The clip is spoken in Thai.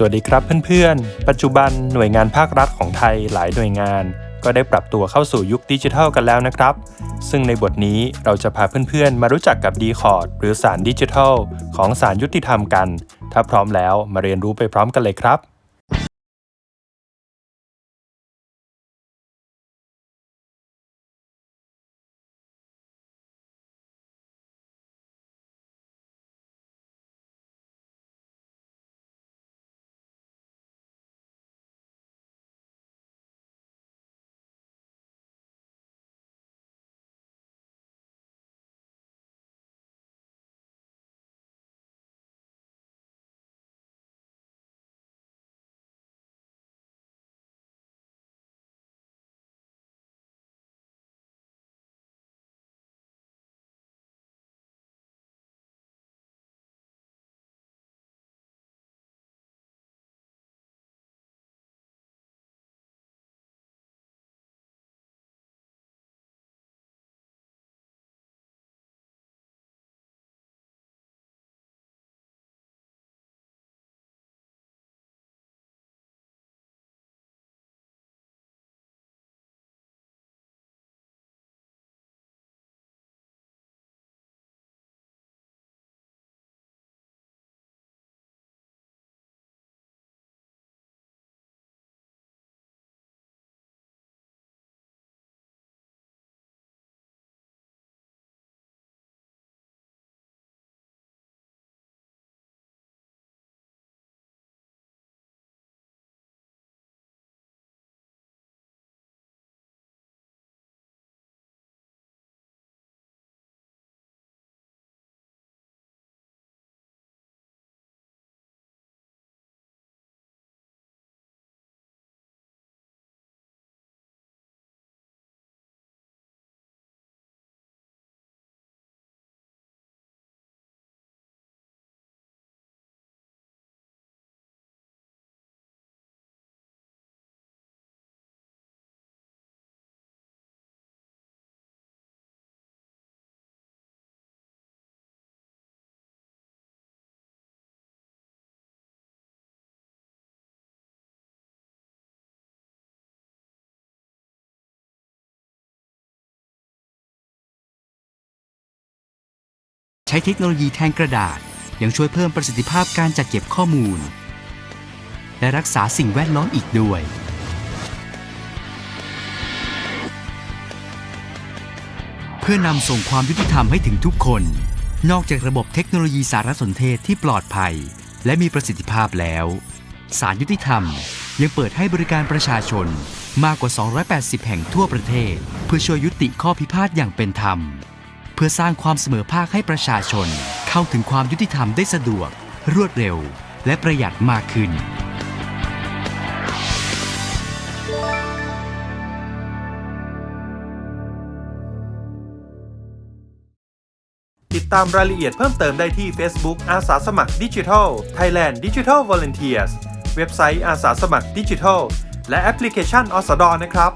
สวัสดีครับเพื่อนๆ ปัจจุบันหน่วยงานภาครัฐของไทยหลายหน่วยงาน ก็ได้ปรับตัวเข้าสู่ยุคดิจิทัลกันแล้วนะครับ ซึ่งในบทนี้เราจะพาเพื่อนๆ มารู้จักกับ d c o r d หรือสารดิจิทัล ของสารยุติธรรมกัน ถ้าพร้อมแล้วมาเรียนรู้ไปพร้อมกันเลยครับ ใช้เทคโนโลยีแทนกระดาษ ยังช่วยเพิ่มประสิทธิภาพการจัดเก็บข้อมูล และรักษาสิ่งแวดล้อมอีกด้วย เพื่อนำส่งความยุติธรรมให้ถึงทุกคน นอกจากระบบเทคโนโลยีสารสนเทศที่ปลอดภัย และมีประสิทธิภาพแล้วสารยุติธรรมยังเปิดให้บริการประชาชนมากกว่า 280 แห่งทั่วประเทศ เพื่อช่วยยุติข้อพิพาทอย่างเป็นธรรม พื่อสร้างความเสมอภาคให้ประชาชน เข้าถึงความยุติธรรมได้สะดวก รวดเร็ว และประหยัดมากขึ้น ติดตามรายละเอียดเพิ่มเติมได้ที่ Facebook อาสาสมัครดิจิทัล Thailand Digital Volunteers เว็บไซต์อาสาสมัครดิจิทัล และแอปพลิเคชันอสดนะครับ